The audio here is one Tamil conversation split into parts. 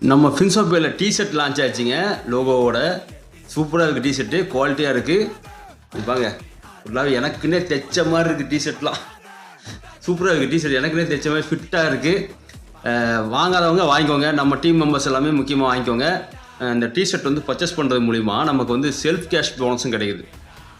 நம்ம ஃபின்சோப்பேல டிஷர்ட் லான்ச் ஆயிடுச்சுங்க. லோகோவோட சூப்பராக இருக்குது டிஷர்ட்டு குவாலிட்டியாக இருக்குது பாங்க ஃபுல்லாக எனக்குன்னே தைச்ச மாதிரி இருக்குது டிஷர்ட்லாம் சூப்பராக இருக்குது டிஷர்ட் எனக்குன்னே தைச்ச மாதிரி ஃபிட்டாக இருக்குது வாங்காதவங்க வாங்கிக்கோங்க. நம்ம டீம் மெம்பர்ஸ் எல்லாமே முக்கியமாக வாங்கிக்கோங்க. இந்த டிஷர்ட் வந்து பர்ச்சேஸ் பண்ணுறது மூலிமா நமக்கு வந்து செல்ஃப் கேஷ் போனஸும் கிடைக்குது.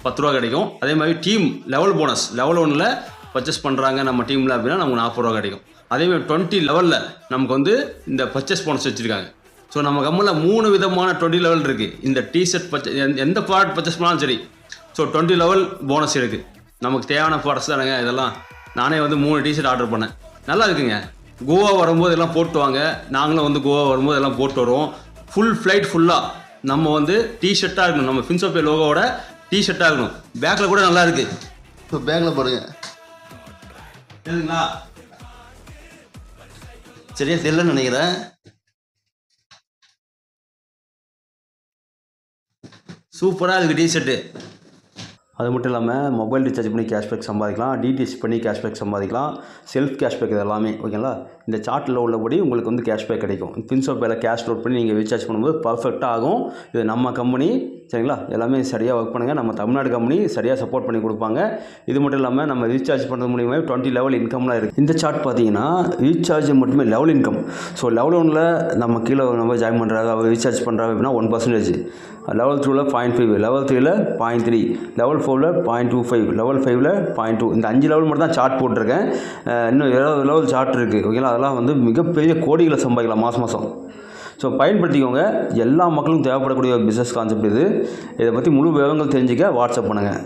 பத்து ரூபா கிடைக்கும். அதே மாதிரி டீம் லெவல் போனஸ் லெவல் ஒன்னில் பர்ச்சேஸ் பண்ணுறாங்க நம்ம டீமில் அப்படின்னா நமக்கு நாற்பது ரூபா கிடைக்கும். அதேமாதிரி டுவெண்ட்டி லெவலில் நமக்கு வந்து இந்த பர்ச்சேஸ் போனஸ் வச்சுருக்காங்க. ஸோ நம்ம கம்மில் மூணு விதமான டுவெண்ட்டி லெவல் இருக்குது இந்த டிஷர்ட் பர்ச்சே எந்த ப்ராடக்ட் பர்ச்சேஸ் பண்ணாலும் சரி. ஸோ டுவெண்ட்டி லெவல் போனஸ் இருக்குது நமக்கு தேவையான ப்ராடக்ட்ஸ் தானுங்க இதெல்லாம். நானே வந்து மூணு டிஷர்ட் ஆர்டர் பண்ணேன். நல்லா இருக்குங்க. கோவா வரும்போது எல்லாம் போட்டு வாங்க. நாங்களும் வந்து கோவா வரும்போது எல்லாம் போட்டு வருவோம். ஃபுல் ஃப்ளைட் ஃபுல்லாக நம்ம வந்து டிஷர்ட்டாக இருக்கணும். நம்ம ஃபின்சோபே லோகோவோட டிஷர்ட்டாக இருக்கணும். பேக்கில் கூட நல்லா இருக்குது இப்போ பேக்கில் பாருங்கள் தெரியுதுங்களா சரியா தெரியலன்னு நினைக்கிறேன். சூப்பராக இருக்குது டிஷர்ட்டு அது மட்டும் இல்லாமல் மொபைல் ரீசார்ஜ் பண்ணி கேஷ்பேக் சம்பாதிக்கலாம் டிடிஎச் பண்ணி கேஷ்பேக் சம்பாதிக்கலாம் செல்ஃப் கேஷ்பேக் இது எல்லாமே ஓகேங்களா இந்த சார்ட்டில் உள்ளபடி உங்களுக்கு வந்து கேஷ்பேக் கிடைக்கும். பின்சோ பேல கேஷ் லோட் பண்ணி நீங்கள் ரீசார்ஜ் பண்ணும்போது பர்ஃபெக்டாக ஆகும். இது நம்ம கம்பெனி சரிங்களா? எல்லாமே சரியாக ஒர்க் பண்ணுங்கள் நம்ம தமிழ்நாடு கம்பெனி சரியாக சப்போர்ட் பண்ணி கொடுப்பாங்க. இது மட்டும் இல்லாமல் நம்ம ரீசார்ஜ் பண்ணுறது மூலியமாக டுவெண்ட்டி லெவல் இன்கம்லாம் இருக்குது இந்த சார்ட் பார்த்தீங்கன்னா ரீசார்ஜ் மட்டுமே லெவல் இன்கம் ஸோ லெவல் ஒன்னில் நம்ம கீழே நம்ம ஜாயின் பண்ணுறாங்க அவர் ரீசார்ஜ் பண்ணுறாங்க அப்படின்னா ஒன் பர்சன்டேஜ் லெவல் டூவில் பாயிண்ட் ஃபைவ் லெவல் த்ரீயில் பாயிண்ட் த்ரீ லெவல் ஃபோரில் பாயிண்ட் டூ ஃபைவ் லெவல் ஃபைவ்ல பாயிண்ட் டூ இந்த அஞ்சு லெவல் மட்டும் தான் சார்ட் போட்டிருக்கேன் இன்னும் இருபது லெவல் சார்ட் இருக்குது ஓகேங்களா அதெல்லாம் வந்து மிகப்பெரிய கோடிகளை சம்பாதிக்கலாம் மாதம் மாதம் ஸோ பயன்படுத்திக்கோங்க. எல்லா மக்களுக்கும் தேவைப்படக்கூடிய ஒரு பிஸ்னஸ் கான்செப்ட் இது. இதை பற்றி முழு விவரங்கள் தெரிஞ்சுக்க வாட்ஸ்அப் பண்ணுங்கள்